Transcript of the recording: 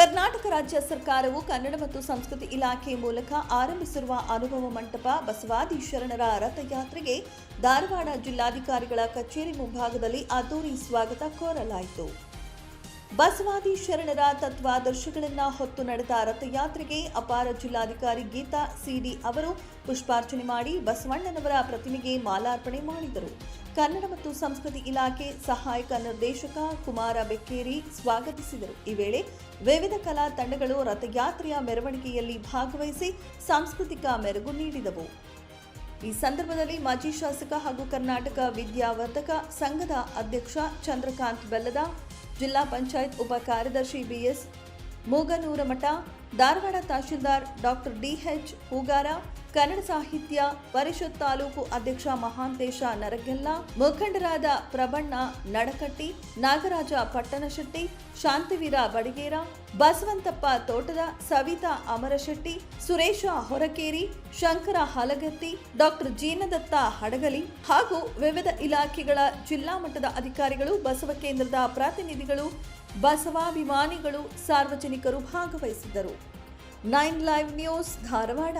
ಕರ್ನಾಟಕ ರಾಜ್ಯ ಸರ್ಕಾರವು ಕನ್ನಡ ಮತ್ತು ಸಂಸ್ಕೃತಿ ಇಲಾಖೆ ಮೂಲಕ ಆರಂಭಿಸಿರುವ ಅನುಭವ ಮಂಟಪ ಬಸವಾದಿ ಶರಣರ ರಥಯಾತ್ರೆಗೆ ಧಾರವಾಡ ಜಿಲ್ಲಾಧಿಕಾರಿಗಳ ಕಚೇರಿ ಮುಂಭಾಗದಲ್ಲಿ ಅದ್ದೂರಿ ಸ್ವಾಗತ ಕೋರಲಾಯಿತು. ಬಸವಾದಿ ಶರಣರ ತತ್ವಾದರ್ಶಗಳನ್ನು ಹೊತ್ತು ನಡೆದ ರಥಯಾತ್ರೆಗೆ ಅಪಾರ ಜಿಲ್ಲಾಧಿಕಾರಿ ಗೀತಾ ಸಿಡಿ ಅವರು ಪುಷ್ಪಾರ್ಚನೆ ಮಾಡಿ ಬಸವಣ್ಣನವರ ಪ್ರತಿಮೆಗೆ ಮಾಲಾರ್ಪಣೆ ಮಾಡಿದರು. ಕನ್ನಡ ಮತ್ತು ಸಂಸ್ಕೃತಿ ಇಲಾಖೆ ಸಹಾಯಕ ನಿರ್ದೇಶಕ ಕುಮಾರ ಬೆಕ್ಕೇರಿ ಸ್ವಾಗತಿಸಿದರು. ಈ ವೇಳೆ ವಿವಿಧ ಕಲಾ ತಂಡಗಳು ರಥಯಾತ್ರೆಯ ಮೆರವಣಿಗೆಯಲ್ಲಿ ಭಾಗವಹಿಸಿ ಸಾಂಸ್ಕೃತಿಕ ಮೆರುಗು ನೀಡಿದವು. ಈ ಸಂದರ್ಭದಲ್ಲಿ ಮಾಜಿ ಶಾಸಕ ಹಾಗೂ ಕರ್ನಾಟಕ ವಿದ್ಯಾವರ್ಧಕ ಸಂಘದ ಅಧ್ಯಕ್ಷ ಚಂದ್ರಕಾಂತ್ ಬೆಲ್ಲದ, ಜಿಲ್ಲಾ ಪಂಚಾಯತ್ ಉಪ ಕಾರ್ಯದರ್ಶಿ BS Mooganooramath Dharwad tahsildar doctor DH Hugar, Kannada Sahitya Parishat taluk ಅಧ್ಯಕ್ಷ ಮಹಾಂತೇಶ ನರಗೆಲ್ಲ, ಮುಖಂಡರಾದ ಪ್ರಬಣ್ಣ ನಡಕಟ್ಟಿ, ನಾಗರಾಜ ಪಟ್ಟಣಶೆಟ್ಟಿ, ಶಾಂತಿವೀರ ಬಡಿಗೇರ, ಬಸವಂತಪ್ಪ ತೋಟದ ಸವಿತಾ ಅಮರಶೆಟ್ಟಿ, ಸುರೇಶ ಹೊರಕೇರಿ, ಶಂಕರ ಹಲಗತ್ತಿ, ಡಾಕ್ಟರ್ ಜೀನದತ್ತ ಹಡಗಲಿ ಹಾಗೂ ವಿವಿಧ ಇಲಾಖೆಗಳ ಜಿಲ್ಲಾ ಮಟ್ಟದ ಅಧಿಕಾರಿಗಳು, ಬಸವ ಕೇಂದ್ರದ ಪ್ರತಿನಿಧಿಗಳು, ಬಸವಾಭಿಮಾನಿಗಳು ಸಾರ್ವಜನಿಕರು ಭಾಗವಹಿಸಿದ್ದರು. Nine live news Dharwad